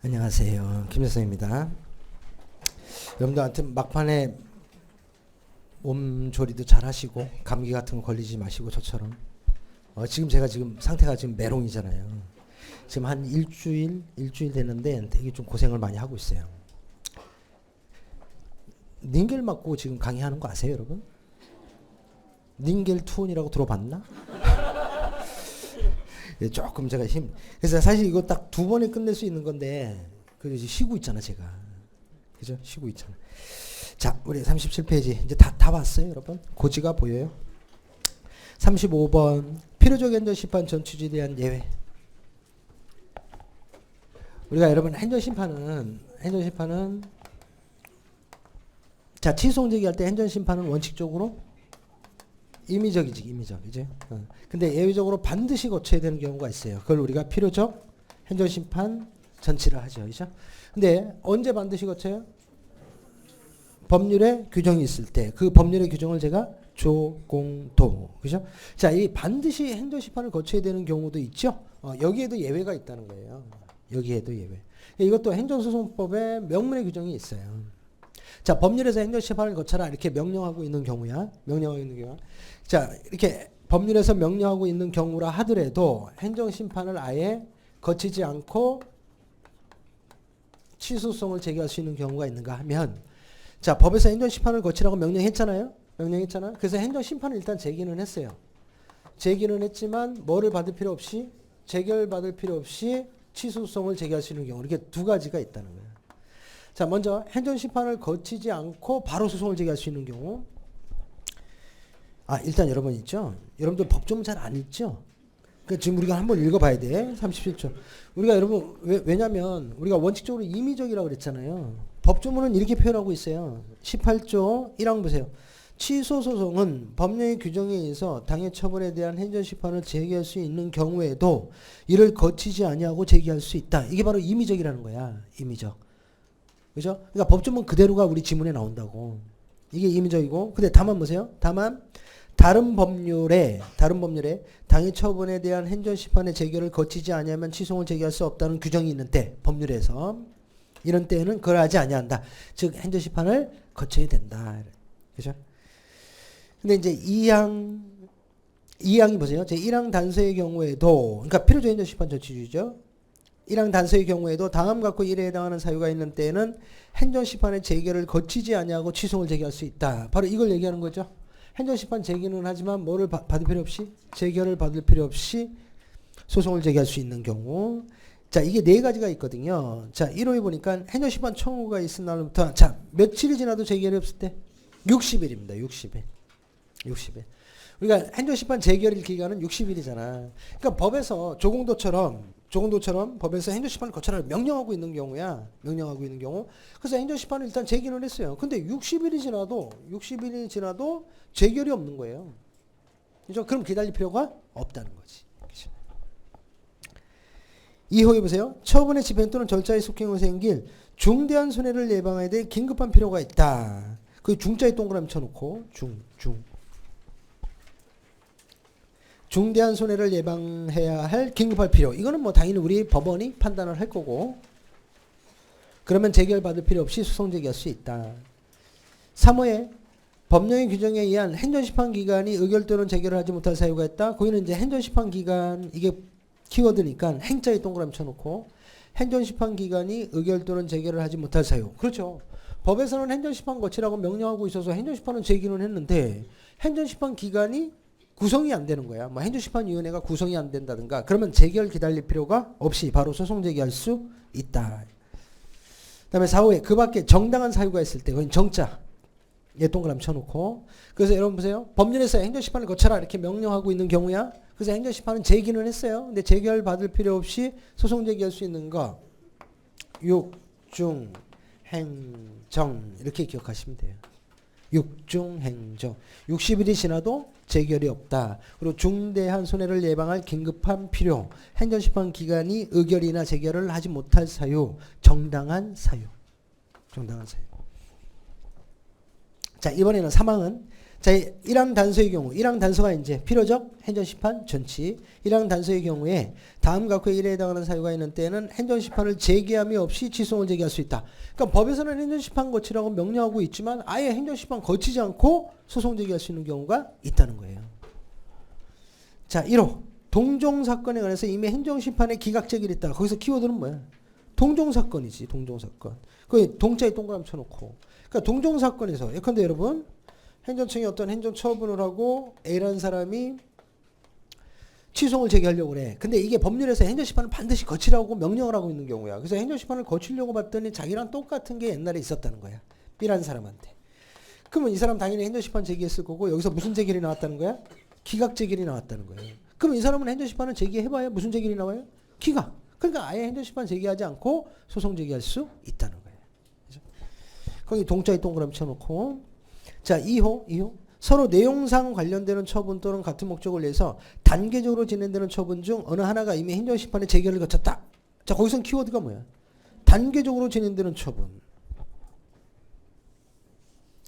안녕하세요. 김여성입니다. 여러분들한테 막판에 몸조리도 잘 하시고 감기 같은 거 걸리지 마시고 저처럼 어, 지금 제가 지금 상태가 지금 메롱이잖아요. 지금 한 일주일 일주일 됐는데 되게 좀 고생을 많이 하고 있어요. 닌겔 맞고 지금 강의하는 거 아세요, 여러분? 닌겔 투혼이라고 들어봤나? 예, 조금 제가 힘. 그래서 사실 이거 딱 두 번에 끝낼 수 있는 건데 그 쉬고 있잖아 제가. 그죠? 쉬고 있잖아. 자, 우리 37페이지 이제 다 다 봤어요, 여러분? 고지가 보여요? 35번 필요적 행정 심판 전 취지에 대한 예외. 우리가 여러분 행정 심판은 행정 심판은 자 취소송 제기 할 때 행정 심판은 원칙적으로 임의적이지 임의적. 이제? 어. 근데 예외적으로 반드시 거쳐야 되는 경우가 있어요. 그걸 우리가 필요적 행정심판 전치를 하죠. 그죠? 근데 언제 반드시 거쳐요? 법률에 규정이 있을 때 그 법률의 규정을 제가 조공도. 그죠? 자이 반드시 행정심판을 거쳐야 되는 경우도 있죠? 어, 여기에도 예외가 있다는 거예요. 여기에도 예외. 이것도 행정소송법에 명문의 규정이 있어요 자 법률에서 행정 심판을 거쳐라. 이렇게 명령하고 있는 경우야. 명령하고 있는 경우. 자 이렇게 법률에서 명령하고 있는 경우라 하더라도 행정 심판을 아예 거치지 않고 취소성을 제기할 수 있는 경우가 있는가 하면 자 법에서 행정 심판을 거치라고 명령했잖아요? 명령했잖아? 그래서 행정 심판을 일단 제기는 했어요. 제기는 했지만 뭐를 받을 필요 없이 재결 받을 필요 없이 취소성을 제기할 수 있는 경우. 이렇게 두 가지가 있다는 거예요 자 먼저 행정 심판을 거치지 않고 바로 소송을 제기할 수 있는 경우. 아 일단 여러분 있죠? 여러분들 법조문 잘 안 읽죠? 그 지금 우리가 한번 읽어봐야 돼. 37조 우리가 여러분 왜, 왜냐면 우리가 원칙적으로 임의적이라고 그랬잖아요. 법조문은 이렇게 표현하고 있어요. 18조 1항 보세요. 취소 소송은 법령의 규정에 의해서 당해 처분에 대한 행정심판을 제기할 수 있는 경우에도 이를 거치지 아니하고 제기할 수 있다. 이게 바로 임의적이라는 거야. 임의적 그죠? 그러니까 법조문 그대로가 우리 지문에 나온다고. 이게 임의적이고. 근데 다만 보세요. 다만 다른 법률에 다른 법률에 당해 처분에 대한 행정 심판의 제결을 거치지 아니하면 취소를 제기할 수 없다는 규정이 있는 때 법률에서 이런 때에는 그걸 하지 아니한다. 즉 행정 심판을 거쳐야 된다. 그죠? 근데 이제 2항 2항이 보세요. 제 1항 단서의 경우에도 그러니까 필요적 행정 심판 조치주의죠. 1항 단서의 경우에도 다음 갖고 일에 해당하는 사유가 있는 때에는 행정심판의 재결을 거치지 아니하고 취소를 제기할 수 있다. 바로 이걸 얘기하는 거죠. 행정심판 제기는 하지만 뭐를 바, 받을 필요 없이 재결을 받을 필요 없이 소송을 제기할 수 있는 경우. 자 이게 네 가지가 있거든요. 자 1호에 보니까 행정심판 청구가 있은 날부터 자 며칠이 지나도 재결이 없을 때 60일입니다. 60일. 60일. 우리가 행정심판 재결일 기간은 60일이잖아. 그러니까 법에서 조공도처럼 조공도처럼 법에서 행정심판을 거쳐라 명령하고 있는 경우야. 명령하고 있는 경우. 그래서 행정심판을 일단 제기는 했어요. 근데 60일이 지나도 60일이 지나도 재결이 없는 거예요. 그죠? 그럼 기다릴 필요가 없다는 거지. 그죠? 2호에 보세요. 처분의 집행 또는 절차의 속행으로 생길 중대한 손해를 예방해야 될 긴급한 필요가 있다. 그 중자에 동그라미 쳐놓고 중, 중. 중대한 손해를 예방해야 할 긴급할 필요. 이거는 뭐 당연히 우리 법원이 판단을 할 거고. 그러면 재결 받을 필요 없이 소송 제기할 수 있다. 3호에 법령의 규정에 의한 행정심판 기관이 의결 또는 재결을 하지 못할 사유가 있다. 거기는 이제 행정심판 기관 이게 키워드니까 행자에 동그라미 쳐놓고 행정심판 기관이 의결 또는 재결을 하지 못할 사유. 그렇죠. 법에서는 행정심판 거치라고 명령하고 있어서 행정심판은 제기는 했는데 행정심판 기관이 구성이 안 되는 거야. 뭐 행정심판위원회가 구성이 안 된다든가 그러면 재결 기다릴 필요가 없이 바로 소송 제기할 수 있다. 그다음에 4호에 그 밖에 정당한 사유가 있을 때 그건 정자 예 동그라미 쳐놓고 그래서 여러분 보세요. 법률에서 행정심판을 거쳐라 이렇게 명령하고 있는 경우야. 그래서 행정심판은 제기는 했어요. 근데 재결 받을 필요 없이 소송 제기할 수 있는 거 6, 중, 행, 정 이렇게 기억하시면 돼요. 6중 행정 60일이 지나도 재결이 없다. 그리고 중대한 손해를 예방할 긴급한 필요. 행정심판 기관이 의결이나 재결을 하지 못할 사유. 정당한 사유. 정당한 사유. 자 이번에는 사망은 자, 1항 단서의 경우, 1항 단서가 이제 필요적 행정심판 전치. 1항 단서의 경우에 다음 각호의 1에 해당하는 사유가 있는 때에는 행정심판을 제기함이 없이 취소를 제기할 수 있다. 그러니까 법에서는 행정심판 거치라고 명령하고 있지만 아예 행정심판 거치지 않고 소송 제기할 수 있는 경우가 있다는 거예요. 자, 1호. 동종 사건에 관해서 이미 행정심판에 기각 제기를 했다. 거기서 키워드는 뭐야? 동종 사건이지, 동종 사건. 그 동자에 동그라미 쳐놓고. 그러니까 동종 사건에서 예컨대 여러분 행정청이 어떤 행정 처분을 하고 A라는 사람이 취소를 제기하려고 그래. 근데 이게 법률에서 행정심판을 반드시 거치라고 명령을 하고 있는 경우야. 그래서 행정심판을 거치려고 봤더니 자기랑 똑같은 게 옛날에 있었다는 거야. B라는 사람한테. 그러면 이 사람 당연히 행정심판 제기했을 거고 여기서 무슨 제기이 나왔다는 거야? 기각 제기이 나왔다는 거예요. 그럼 이 사람은 행정심판을 제기해봐야 무슨 제기이 나와요? 기각. 그러니까 아예 행정심판 제기하지 않고 소송 제기할 수 있다는 거예요. 그죠? 거기 동자에 동그라미 쳐놓고 자 2호 2호 서로 내용상 관련되는 처분 또는 같은 목적을 위해서 단계적으로 진행되는 처분 중 어느 하나가 이미 행정심판의 재결을 거쳤다. 자 거기선 키워드가 뭐야? 단계적으로 진행되는 처분.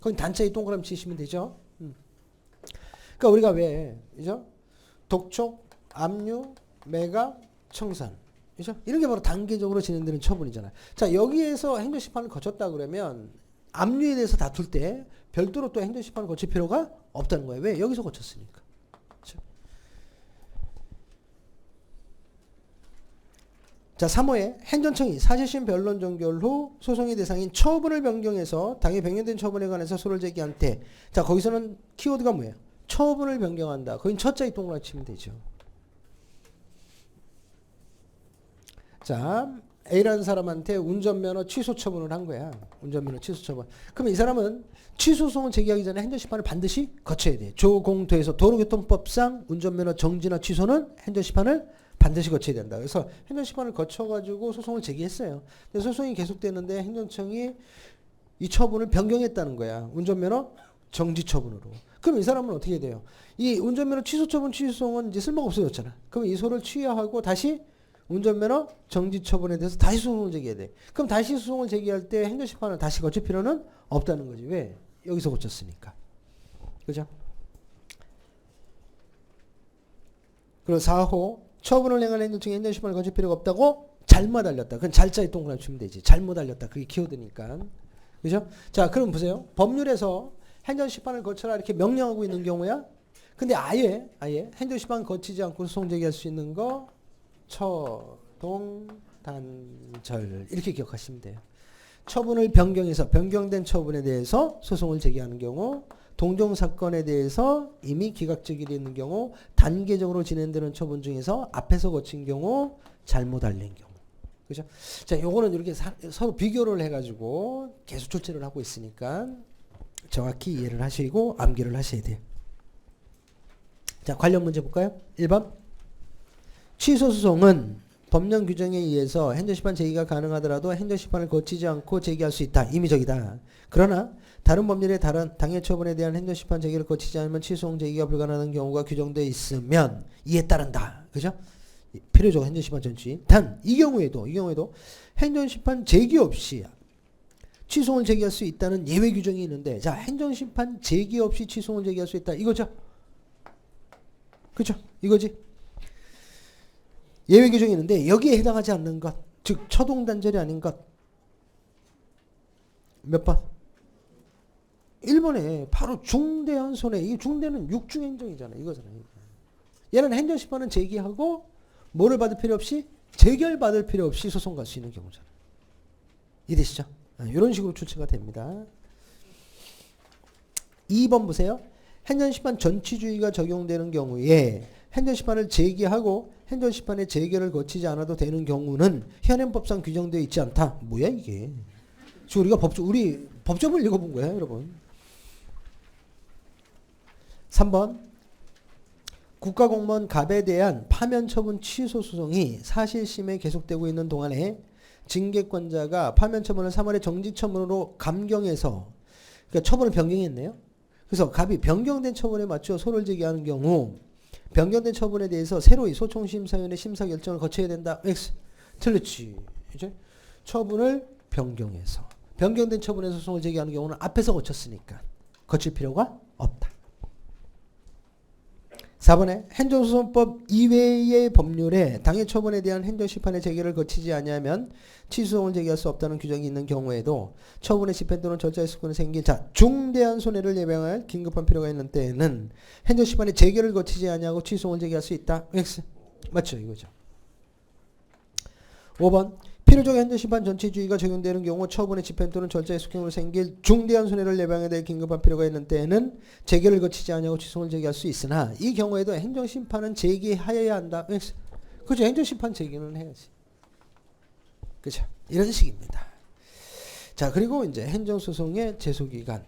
거기 단자에 동그라미 치시면 되죠. 음. 그러니까 우리가 왜 그죠? 독촉, 압류, 매각, 청산. 그죠? 이런 게 바로 단계적으로 진행되는 처분이잖아요. 자, 여기에서 행정심판을 거쳤다 그러면 압류에 대해서 다툴 때 별도로 또 행정심판을 거칠 필요가 없다는 거예요. 왜? 여기서 거쳤으니까. 그렇죠? 자, 3호에 행정청이 사실심 변론 종결 후 소송의 대상인 처분을 변경해서 당해 변경된 처분에 관해서 소를 제기한 때, 자, 거기서는 키워드가 뭐예요? 처분을 변경한다. 거긴 첫자에 동그라미 치면 되죠. 자, A라는 사람한테 운전면허 취소 처분을 한 거야. 운전면허 취소 처분. 그럼 이 사람은 취소소송을 제기하기 전에 행정심판을 반드시 거쳐야 돼. 조공토에서 도로교통법상 운전면허 정지나 취소는 행정심판을 반드시 거쳐야 된다. 그래서 행정심판을 거쳐가지고 소송을 제기했어요. 근데 소송이 계속되는데 행정청이 이 처분을 변경했다는 거야. 운전면허 정지 처분으로. 그럼 이 사람은 어떻게 돼요? 이 운전면허 취소 처분 취소송은 이제 쓸모가 없어졌잖아. 그럼 이 소를 취하하고 다시 운전면허 정지 처분에 대해서 다시 소송을 제기해야 돼. 그럼 다시 소송을 제기할 때 행정심판을 다시 거칠 필요는 없다는 거지. 왜? 여기서 고쳤으니까. 그죠? 그리고 4호 처분을 행한 행정청이 행정심판을 거칠 필요가 없다고 잘못 알렸다. 그건 잘자에 동그라미 치면 되지. 잘못 알렸다. 그게 키워드니까. 그죠? 자, 그럼 보세요. 법률에서 행정심판을 거쳐라 이렇게 명령하고 있는 경우야. 근데 아예 아예 행정심판 거치지 않고 소송 제기할 수 있는 거 처동 단절 이렇게 기억하시면 돼요. 처분을 변경해서 변경된 처분에 대해서 소송을 제기하는 경우 동종 사건에 대해서 이미 기각적이 있는 경우 단계적으로 진행되는 처분 중에서 앞에서 거친 경우 잘못 알린 경우 그죠? 자, 요거는 이렇게 사, 서로 비교를 해가지고 계속 출제를 하고 있으니까 정확히 이해를 하시고 암기를 하셔야 돼요. 자, 관련 문제 볼까요? 1번. 취소 소송은 법령 규정에 의해서 행정심판 제기가 가능하더라도 행정심판을 거치지 않고 제기할 수 있다. 임의적이다. 그러나 다른 법률의 다른 당해 처분에 대한 행정심판 제기를 거치지 않으면 취소송 제기가 불가능한 경우가 규정되어 있으면 이에 따른다. 그죠? 필요적 행정심판 전치. 단 이 경우에도 이 경우에도 행정심판 제기 없이 취소를 제기할 수 있다는 예외 규정이 있는데 자 행정심판 제기 없이 취소를 제기할 수 있다 이거죠. 그죠? 이거지. 예외 규정이 있는데 여기에 해당하지 않는 것, 즉 처동 단절이 아닌 것. 몇 번? 1번에 바로 중대한 손해. 이 중대는 육중 행정이잖아. 이거잖아요. 얘는 행정 심판은 제기하고 뭐를 받을 필요 없이 재결 받을 필요 없이 소송 갈 수 있는 경우잖아. 이해되시죠? 이런 식으로 출제가 됩니다. 2번 보세요. 행정심판 전치주의가 적용되는 경우에 행정심판을 제기하고 행정심판의 재결을 거치지 않아도 되는 경우는 현행법상 규정되어 있지 않다. 뭐야 이게? 지금 우리가 법조 우리 법조문을 읽어본 거야, 여러분. 3번 국가공무원 갑에 대한 파면 처분 취소 소송이 사실심에 계속되고 있는 동안에 징계권자가 파면 처분을 3월에 정지 처분으로 감경해서 그러니까 처분을 변경했네요. 그래서 갑이 변경된 처분에 맞춰 소를 제기하는 경우 변경된 처분에 대해서 새로이 소총심사위원회 심사 결정을 거쳐야 된다. X. 틀렸지. 이제 처분을 변경해서 변경된 처분에서 소송을 제기하는 경우는 앞에서 거쳤으니까 거칠 필요가. 4번에 행정소송법 이외의 법률에 당해 처분에 대한 행정심판의 제기를 거치지 아니하면 취소송을 제기할 수 없다는 규정이 있는 경우에도 처분의 집행 또는 절차의 수권이 생긴 자 중대한 손해를 예방할 긴급한 필요가 있는 때에는 행정심판의 제기를 거치지 아니하고 취소송을 제기할 수 있다. X 맞죠 이거죠. 5번 필요적 행정심판 전체주의가 적용되는 경우 처분의 집행 또는 절차의 숙행으로 생길 중대한 손해를 예방해야 될 긴급한 필요가 있는 때에는 재결을 거치지 아니하고 취소를 제기할 수 있으나 이 경우에도 행정심판은 제기하여야 한다. 그죠? 행정심판 제기는 해야지. 그죠? 이런 식입니다. 자 그리고 이제 행정소송의 제소기간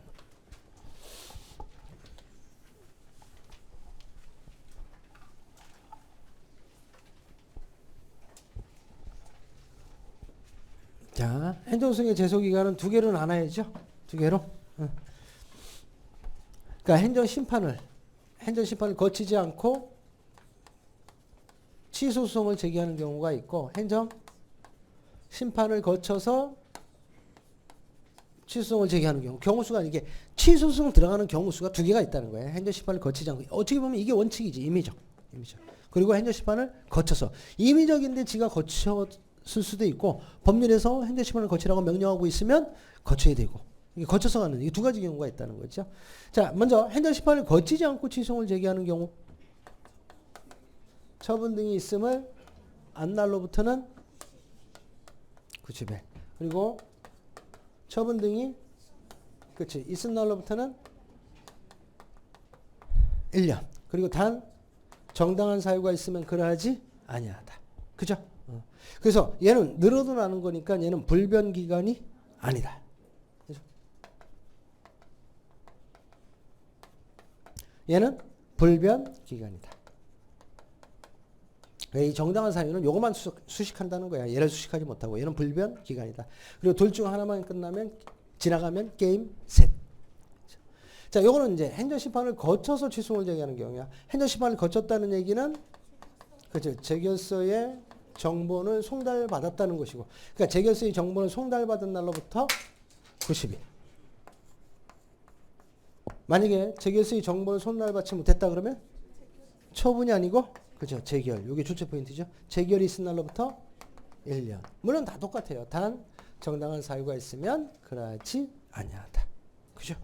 자, 행정소송의 제소기간은 두 개로 나눠야죠. 두 개로. 응. 그러니까 행정 심판을 행정 심판을 거치지 않고 취소 소송을 제기하는 경우가 있고 행정 심판을 거쳐서 취소소송을 제기하는 경우 경우 수가 이게 취소소송 들어가는 경우 수가 두 개가 있다는 거예요. 행정 심판을 거치지 않고 어떻게 보면 이게 원칙이지 임의적. 임의적. 그리고 행정 심판을 거쳐서 임의적인데 지가 거쳐 쓸 수도 있고 법률에서 행정심판을 거치라고 명령하고 있으면 거쳐야 되고 이게 거쳐서 가는 이 두 가지 경우가 있다는 거죠. 자, 먼저 행정심판을 거치지 않고 취소를 제기하는 경우 처분 등이 있음을 안 날로부터는 90일 그리고 처분 등이 그치 있은 날로부터는 1년 그리고 단 정당한 사유가 있으면 그러하지 아니하다. 그죠? 어. 그래서 얘는 늘어도 나는 거니까 얘는 불변 기간이 아니다. 그죠? 얘는 불변 기간이다. 이 정당한 사유는 요것만 수, 수식 한다는 거야. 얘를 수식하지 못하고 얘는 불변 기간이다. 그리고 둘 중 하나만 끝나면 지나가면 게임 셋. 자, 요거는 이제 행정 심판을 거쳐서 취소를 제기하는 경우야. 행정 심판을 거쳤다는 얘기는 그죠. 재결서의 정보는 송달받았다는 것이고. 그러니까 재결서의 정보는 송달받은 날로부터 90일. 만약에 재결서의 정보를 송달받지 못했다 그러면 처분이 아니고 그죠. 재결. 이게 주체 포인트죠. 재결이 있은 날로부터 1년. 물론 다 똑같아요. 단 정당한 사유가 있으면 그러하지 아니하다. 그죠?